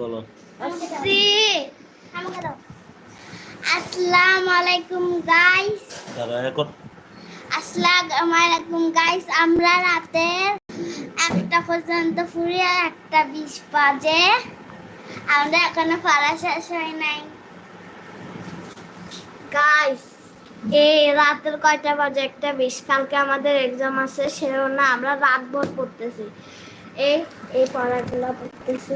বলো। আসসালামু আলাইকুম গাইস এখন। আসসালামু আলাইকুম গাইস আমরা রাতে একটা পর্যন্ত ফুরিয়ে একটা বিশ বাজে। আমরা এখনও পড়া শেষ হয় নাই। গাইস এই রাতের কয়টা বাজে? একটা বিশ কালকে আমাদের এক্সাম আছে সেও না আমরা রাত ভর পড়তেছি। এই এই পড়াগুলো পড়তেছি।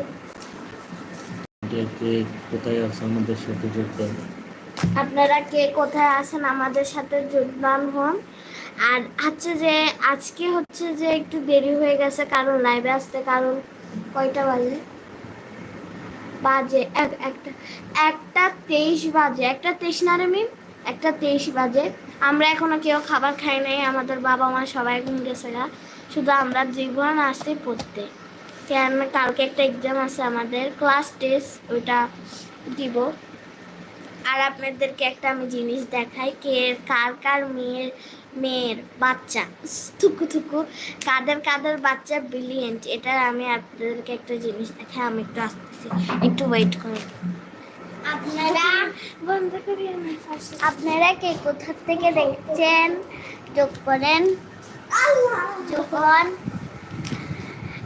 কে কে কোথায় আমাদের সাথে যুক্ত আপনারা কে কোথায় আছেন আমাদের সাথে যোগদান হন। আর হচ্ছে যে, আজকে হচ্ছে যে একটু দেরি হয়ে গেছে কারণ লাইভে আসতে কারণ কয়টা বাজে? বাজে, এক- একটা একটা তেইশ বাজে, একটা তেইশ না রে মিম? একটা তেইশ বাজে। আমরা এখনও কেউ খাবার খাই নাই, আমাদের বাবা মা সবাই ঘুম গেছে শুধু আমরা জীবন আসছি পড়তে কেন কালকে একটা এক্সাম আছে আমাদের ক্লাস টেস্ট ওইটা দিব। আর আপনাদেরকে একটা আমি জিনিস দেখাই, কে, কার কার মেয়ের মেয়ের বাচ্চা, থুকু থুকু, কাদের কাদের বাচ্চা ব্রিলিয়েন্ট এটা আমি আপনাদেরকে একটা জিনিস দেখাই, আমি একটু আসতেছি, একটু ওয়েট করুন। আপনারা বন্ধ করি আপনারা কে কোথা থেকে দেখছেন? যোগ করেন। যখন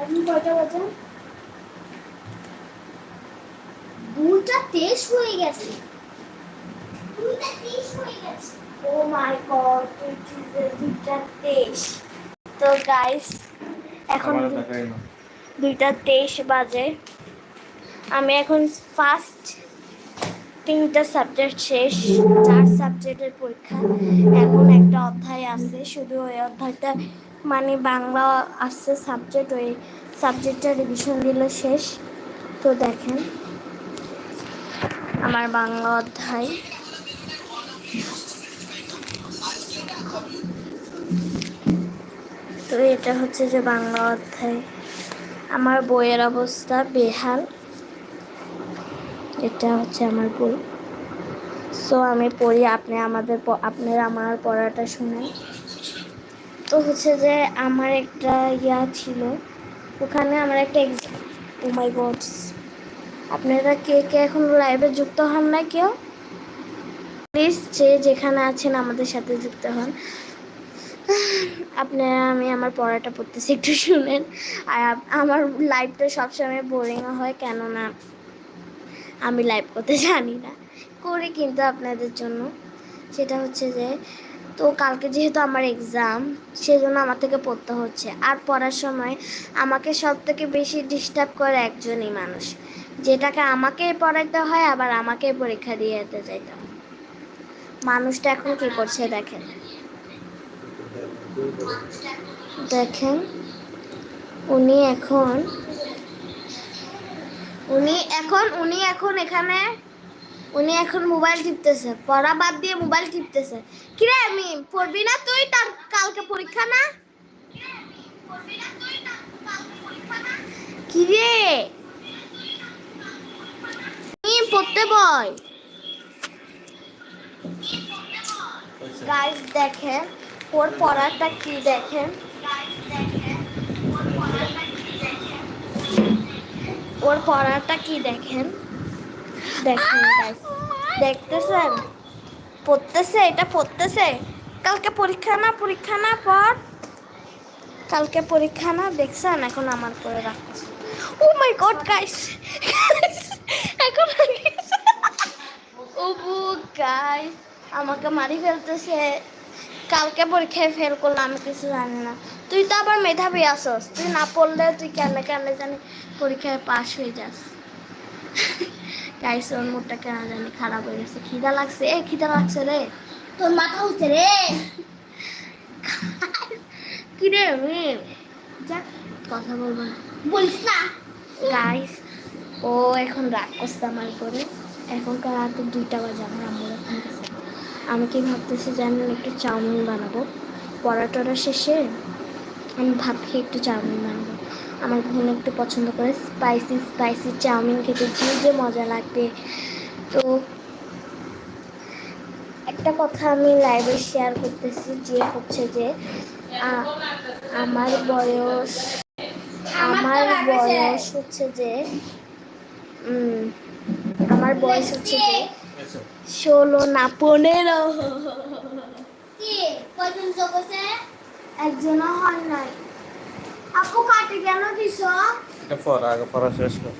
এখন কয়টা বাজে দুটা তেইশ হয়ে গেছে। দুটা তেইশ হয়ে গেছে। ও মাই গড দুটা তেইশ তো গাইস এখন দুইটা তেইশ বাজে। আমি এখন ফার্স্ট তিনটা সাবজেক্ট শেষ, চার সাবজেক্টের পরীক্ষা। এখন একটা অধ্যায় আছে, শুধু ওই অধ্যায়টা মানে বাংলা আসছে সাবজেক্ট ওই সাবজেক্টটা রিভিশন দিলে শেষ। তো দেখেন, আমার বাংলা অধ্যায়। তো এটা হচ্ছে যে বাংলা অধ্যায়। আমার বইয়ের অবস্থা বেহাল। এটা হচ্ছে আমার বই। সো আমি পড়ি, আপনি আমাদের আপনারা আমার পড়াটা শুনেন। তো হচ্ছে যে আমার একটা ইয়া ছিল, ওখানে আমার একটা ও মাই গডস আপনারা কে কে এখন লাইভে যুক্ত হন না কেউ? প্লিজ যে যেখানে আছেন আমাদের সাথে যুক্ত হন। আপনারা আমি আমার পড়াটা পড়তেছি, একটু শুনেন। আর আমার লাইভটা সবসময় বোরিং হয়, কেননা আমি লাইভ করতে জানি না। করি কিন্তু আপনাদের জন্য। সেটা হচ্ছে যে, তো কালকে যেহেতু আমার এক্সাম সেজন্য আমার থেকে পড়তে হচ্ছে। আর পড়ার সময় আমাকে সব থেকে বেশি ডিস্টার্ব করে একজনই মানুষ। যেটাকে আমাকেই পড়াইতে হয়, আবার আমাকেই পরীক্ষা দিয়ে যেতে চাইতে হয়। মানুষটা এখন কি করছে দেখেন। দেখেন, উনি এখন এখন উনি এখন এখানে উনি এখন মোবাইল টিপতেছে। পড়া বাদ দিয়ে মোবাইল টিপতেছে। কিরে আমি পড়বি না তুই? তার কালকে পরীক্ষা না? কিরে? তুমি পড়তে বয় গাইস দেখেন ওর পড়াটা কি দেখেন? ওর পড়াটা কি দেখেন? দেখেন দেখতেছেন? পড়তেছে এটা পড়তেছে। কালকে পরীক্ষা না পরীক্ষা না পর। কালকে পরীক্ষা না দেখছেন? এখন আমার করে রাখছে ও মাই গড গাইস এখন ওবু গাইস আমাকে মারি ফেলতেছে। কালকে পরীক্ষায় ফেল করলে আমি কিছু জানি না। তুই তো আবার মেধাবী আসস তুই না পড়লে তুই কেন কেন জানি পরীক্ষায় পাশ হয়ে যাস। গাইস ওর মুডটা কেন জানি খারাপ হয়ে গেছে। খিদা লাগছে। এ খিদা লাগছে রে। তোর মাথা হচ্ছে রে। কি রে মিম যাক কথা বলব না। বলিস না। গাইস ও এখন রাগ করছে আমার করে এখনকার রাতে দুইটা বাজে আমার আম্মুর এখন আমি কি ভাবতেছি জানেন একটু চাউমিন বানাবো। পড়াটরা শেষে আমি ভাবছি একটু চাউমিন বানাবো। আমার বোন একটু পছন্দ করে স্পাইসি স্পাইসি চাউমিন খেতে যে যে মজা লাগবে। তো একটা কথা আমি লাইভে শেয়ার করতেছি, যে হচ্ছে যে আমার বয়স আমার বয়স হচ্ছে যে আমার বয়স হচ্ছে যে ষোলো না পনেরো। একজনও হয় নাই। আপু কাটে কেন দিছ? এটা পর আগে পড়া শেষ কর।